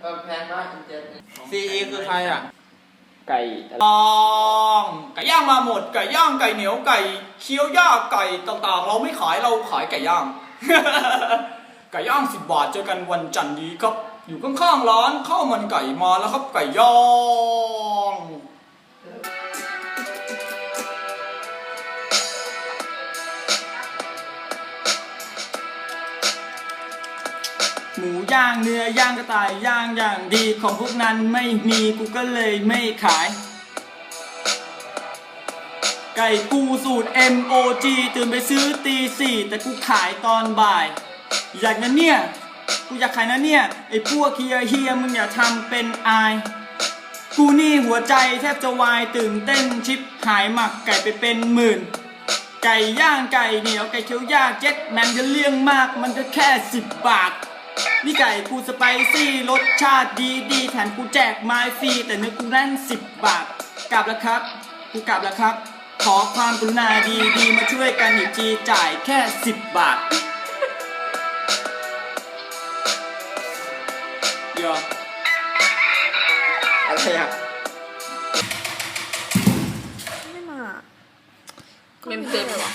เออแพงมากจริงซีอีคือใครอะ ไก่ลองไก่ย่างมาหมด ไก่ย่างไก่เหนียวไก่เคี้ยวย่างไก่ต่างๆ เราไม่ขายเราขายไก่ย่าง ไก่ย่างสิบบาทเจอกันวันจันทร์นี้ครับ อยู่ข้างๆร้านข้าวมันไก่มาแล้วครับไก่ย่าง หมูย่างเนื้อย่างกระต่ายย่างอย่างดีของพวกนั้นไม่มีกูก็เลยไม่ขาย ไก่กูสูตร MOG ตื่นไปซื้อตีสี่แต่กูขายตอนบ่าย อยากนะเนี่ย กูอยากขายนะเนี่ย ไอ้พวกเฮียเฮียมึงอย่าทำเป็นอาย กูนี่หัวใจแทบจะวายตื่นเต้นชิปหายหมักไก่ไปเป็นหมื่นไก่ย่างไก่เหนียวไก่เคี้ยวยากเจ็ดแมนจะเลี่ยงมากมันก็แค่สิบบาท นี่ไก่กูสไปซี่รสชาติดีดีแถมกูแจกไม้ฟรีแต่เนื้อกูแน่นสิบบาทกลับแล้วครับกูกลับแล้วครับ ขอความกรุณาดีดีมาช่วยกันอีกทีจ่ายแค่สิบบาทเดี๋ยวๆอะไรอะไม่มา เมมเต็มเหรอ